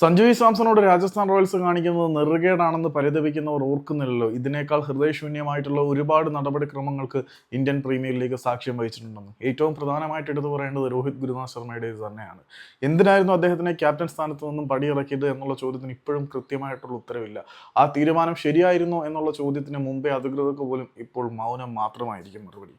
Sanju V സാംസണോട് Rajasthan Royals കാണിക്കുന്നത് നെറുകേടാണെന്ന് പരിതപിക്കുന്നവർ ഓർക്കുന്നില്ലല്ലോ. ഇതിനേക്കാൾ ഹൃദയശൂന്യമായിട്ടുള്ള ഒരുപാട് നടപടിക്രമങ്ങൾക്ക് ഇന്ത്യൻ പ്രീമിയർ ലീഗ് സാക്ഷ്യം വഹിച്ചിട്ടുണ്ടെന്ന്. ഏറ്റവും പ്രധാനമായിട്ട് എടുത്തു പറയേണ്ടത് രോഹിത് ഗുരുനാഥ് ശർമ്മയുടെ തന്നെയാണ്. എന്തിനായിരുന്നു അദ്ദേഹത്തിനെ ക്യാപ്റ്റൻ സ്ഥാനത്ത് നിന്നും പടിയിറക്കിയത് എന്നുള്ള ചോദ്യത്തിന് ഇപ്പോഴും കൃത്യമായിട്ടുള്ള ഉത്തരവില്ല. ആ തീരുമാനം ശരിയായിരുന്നോ എന്നുള്ള ചോദ്യത്തിന് മുമ്പേ അധികൃതർക്ക് പോലും ഇപ്പോൾ മൗനം മാത്രമായിരിക്കും മറുപടി.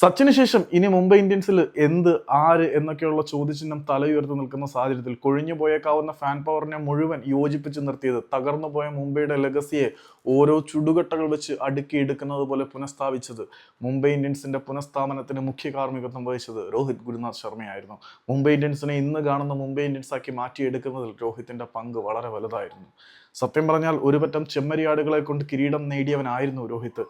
സച്ചിന് ശേഷം ഇനി മുംബൈ ഇന്ത്യൻസിൽ എന്ത് ആര് എന്നൊക്കെയുള്ള ചോദ്യചിഹ്നം തലയുയർത്തി നിൽക്കുന്ന സാഹചര്യത്തിൽ കൊഴിഞ്ഞു പോയേക്കാവുന്ന ഫാൻ പവറിനെ മുഴുവൻ യോജിപ്പിച്ച് നിർത്തിയത് തകർന്നു പോയ മുംബൈയുടെ ലെഗസിയെ ഓരോ ചുടുകട്ടകൾ വെച്ച് അടുക്കിയെടുക്കുന്നത് പോലെ പുനഃസ്ഥാപിച്ചത് മുംബൈ ഇന്ത്യൻസിന്റെ പുനഃസ്ഥാപനത്തിന് മുഖ്യ കാർമ്മികത്വം വഹിച്ചത് രോഹിത് ഗുരുനാഥ് ശർമ്മയായിരുന്നു. മുംബൈ ഇന്ത്യൻസിനെ ഇന്ന് കാണുന്ന മുംബൈ ഇന്ത്യൻസ് ആക്കി മാറ്റിയെടുക്കുന്നതിൽ രോഹിത്തിന്റെ പങ്ക് വളരെ വലുതായിരുന്നു. സത്യം പറഞ്ഞാൽ ഒരുപറ്റം ചെമ്മരിയാടുകളെ കൊണ്ട് കിരീടം നേടിയവനായിരുന്നു രോഹിത്.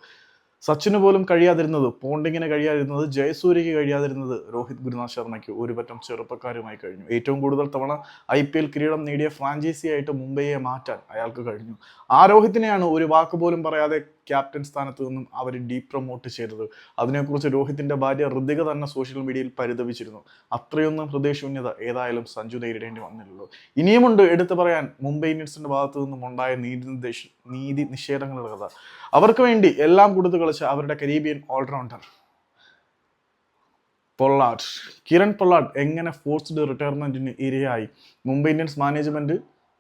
സച്ചിന് പോലും കഴിയാതിരുന്നത് പോണ്ടിങ്ങിന് കഴിയാതിരുന്നത് ജയസൂര്യക്ക് കഴിയാതിരുന്നത് രോഹിത് ഗുരുനാഥ് ശർമ്മയ്ക്ക് ഒരു പറ്റം ചെറുപ്പക്കാരുമായി കഴിഞ്ഞു. ഏറ്റവും കൂടുതൽ തവണ ഐ പി എൽ കിരീടം നേടിയ ഫ്രാഞ്ചൈസി ആയിട്ട് മുംബൈയെ മാറ്റാൻ അയാൾക്ക് കഴിഞ്ഞു. ആ രോഹിത്തിനെയാണ് ഒരു വാക്ക് പോലും പറയാതെ ക്യാപ്റ്റൻ സ്ഥാനത്ത് നിന്നും അവർ ഡീപ്രൊമോട്ട് പ്രൊമോട്ട് ചെയ്തത്. അതിനെക്കുറിച്ച് രോഹിത്തിന്റെ ഭാര്യ ഹൃദിക തന്നെ സോഷ്യൽ മീഡിയയിൽ പരിതപിച്ചിരുന്നു. അത്രയൊന്നും ഹൃദയശൂന്യത ഏതായാലും സഞ്ജു നേരിടേണ്ടി വന്നില്ലല്ലോ. ഇനിയുമുണ്ട് എടുത്തു പറയാൻ മുംബൈ ഇന്ത്യൻസിന്റെ ഭാഗത്തു നിന്നും ഉണ്ടായ നീതി നിർദ്ദേശ നീതി നിഷേധങ്ങളുടെ കഥ. അവർക്ക് വേണ്ടി എല്ലാം കൊടുത്തു കളിച്ച അവരുടെ Caribbean all rounder Pollard Kieron Pollard എങ്ങനെ ഫോഴ്സ്ഡ് റിട്ടയർമെന്റിന് ഇരയായി? മുംബൈ ഇന്ത്യൻസ് മാനേജ്മെന്റ്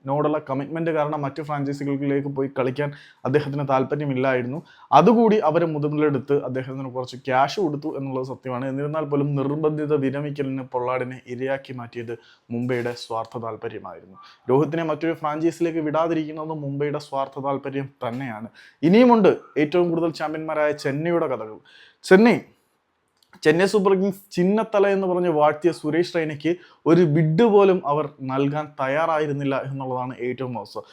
നോടുള്ള കമ്മിറ്റ്മെന്റ് കാരണം മറ്റു ഫ്രാഞ്ചൈസികളിലേക്ക് പോയി കളിക്കാൻ അദ്ദേഹത്തിന് താല്പര്യമില്ലായിരുന്നു. അതുകൂടി അവർ മുതലെടുത്ത് അദ്ദേഹത്തിന് കുറച്ച് ക്യാഷ് കൊടുത്തു എന്നുള്ളത് സത്യമാണ്. എന്നിരുന്നാൽ പോലും നിർബന്ധിത വിരമിക്കലിന് പൊള്ളാടിനെ ഇരയാക്കി മാറ്റിയത് മുംബൈയുടെ സ്വാർത്ഥ താല്പര്യമായിരുന്നു. രോഹിത്തിനെ മറ്റൊരു ഫ്രാഞ്ചൈസിലേക്ക് വിടാതിരിക്കുന്നത് മുംബൈയുടെ സ്വാർത്ഥ താല്പര്യം തന്നെയാണ്. ഇനിയുമുണ്ട് ഏറ്റവും കൂടുതൽ ചാമ്പ്യന്മാരായ ചെന്നൈയുടെ കഥകൾ. ചെന്നൈ ചെന്നൈ സൂപ്പർ കിങ്സ് ചിന്നത്തല എന്ന് പറഞ്ഞ് വാഴ്ത്തിയ സുരേഷ് റൈനയ്ക്ക് ഒരു ബിഡ് പോലും അവർ നൽകാൻ തയ്യാറായിരുന്നില്ല എന്നുള്ളതാണ് ഏറ്റവും മോശം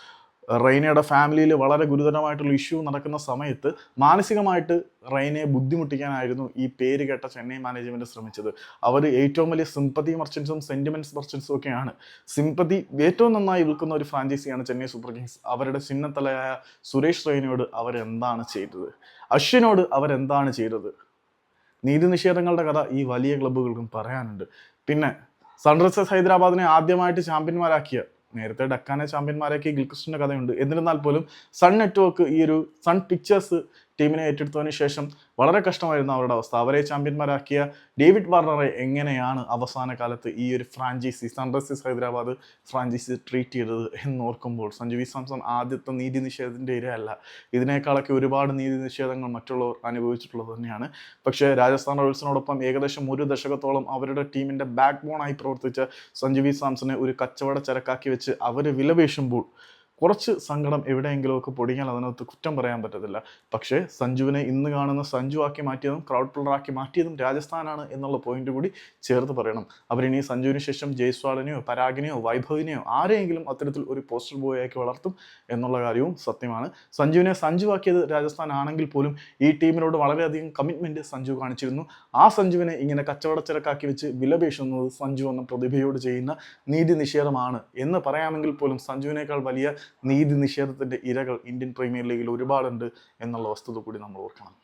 റൈനയുടെ ഫാമിലിയിൽ വളരെ ഗുരുതരമായിട്ടുള്ള ഇഷ്യൂ നടക്കുന്ന സമയത്ത് മാനസികമായിട്ട് റൈനയെ ബുദ്ധിമുട്ടിക്കാനായിരുന്നു ഈ പേര് കേട്ട ചെന്നൈ മാനേജ്മെന്റ് ശ്രമിച്ചത്. അവർ ഏറ്റവും വലിയ സിമ്പതി മർച്ചൻസും സെന്റിമെന്റ്സ് മർച്ചൻസും ഒക്കെയാണ്. സിമ്പതി ഏറ്റവും നന്നായി വിൽക്കുന്ന ഒരു ഫ്രാഞ്ചൈസിയാണ് ചെന്നൈ സൂപ്പർ കിങ്സ്. അവരുടെ ചിഹ്നത്തലയായ സുരേഷ് റൈനയോട് അവരെന്താണ് ചെയ്തത്? അശ്വിനോട് അവരെന്താണ് ചെയ്തത്? നീതി നിഷേധങ്ങളുടെ കഥ ഈ വലിയ ക്ലബ്ബുകൾക്കും പറയാനുണ്ട്. പിന്നെ സൺറൈസേഴ്സ് ഹൈദരാബാദിനെ ആദ്യമായിട്ട് ചാമ്പ്യന്മാരാക്കിയ നേരത്തെ ഡക്കാനെ ചാമ്പ്യന്മാരാക്കിയ ഗിൽക്രിസ്റ്റിന്റെ കഥയുണ്ട്. എന്നിരുന്നാൽ പോലും സൺ നെറ്റ്വർക്ക് ഈ ഒരു സൺ പിക്ചേഴ്സ് ടീമിനെ ഏറ്റെടുത്തതിന് ശേഷം വളരെ കഷ്ടമായിരുന്നു അവരുടെ അവസ്ഥ. അവരെ ചാമ്പ്യന്മാരാക്കിയ ഡേവിഡ് വാർണറെ എങ്ങനെയാണ് അവസാന കാലത്ത് ഈ ഒരു franchise Sunrisers Hyderabad franchise treat ചെയ്തത് എന്നോർക്കുമ്പോൾ സഞ്ജു വി സാംസൺ ആദ്യത്തെ നീതി നിഷേധത്തിന്റെ ഇരയല്ല. ഇതിനേക്കാളൊക്കെ ഒരുപാട് നീതി നിഷേധങ്ങൾ മറ്റുള്ളവർ അനുഭവിച്ചിട്ടുള്ളത് തന്നെയാണ്. പക്ഷേ രാജസ്ഥാൻ റോയൽസിനോടൊപ്പം ഏകദേശം ഒരു ദശകത്തോളം അവരുടെ ടീമിന്റെ ബാക്ക് ബോണായി പ്രവർത്തിച്ച സഞ്ജു വി സാംസനെ ഒരു കച്ചവട ചരക്കാക്കി വെച്ച് അവർ വിലപേശുമ്പോൾ കുറച്ച് സങ്കടം എവിടെയെങ്കിലുമൊക്കെ പൊടിയാൽ അതിനകത്ത് കുറ്റം പറയാൻ പറ്റത്തില്ല. പക്ഷേ സഞ്ജുവിനെ ഇന്ന് കാണുന്ന സഞ്ജു ആക്കി മാറ്റിയതും ക്രൗഡ് പ്ലറാക്കി മാറ്റിയതും രാജസ്ഥാനാണ് എന്നുള്ള പോയിന്റ് കൂടി ചേർത്ത് പറയണം. അവരിനി സഞ്ജുവിന് ശേഷം ജയ്സ്വാളിനെയോ പരാഗിനെയോ വൈഭവിനെയോ ആരെയെങ്കിലും അത്തരത്തിൽ ഒരു പോസ്റ്റർ ബോയ് ആക്കി വളർത്തും എന്നുള്ള കാര്യവും സത്യമാണ്. സഞ്ജുവിനെ സഞ്ജു ആക്കിയത് രാജസ്ഥാൻ ആണെങ്കിൽ പോലും ഈ ടീമിനോട് വളരെയധികം കമ്മിറ്റ്മെന്റ് സഞ്ജു കാണിച്ചിരുന്നു. ആ സഞ്ജുവിനെ ഇങ്ങനെ കച്ചവടച്ചിരക്കാക്കി വെച്ച് വിലപേശുന്നത് സഞ്ജു എന്ന പ്രതിഭയോട് ചെയ്യുന്ന നീതി നിഷേധമാണ് എന്ന് പറയാമെങ്കിൽ പോലും സഞ്ജുവിനേക്കാൾ വലിയ നീതി നിഷേധത്തിന്റെ ഇരകൾ ഇന്ത്യൻ പ്രീമിയർ ലീഗിൽ ഒരുപാടുണ്ട് എന്നുള്ള വസ്തുത കൂടി നമ്മൾ ഓർക്കണം.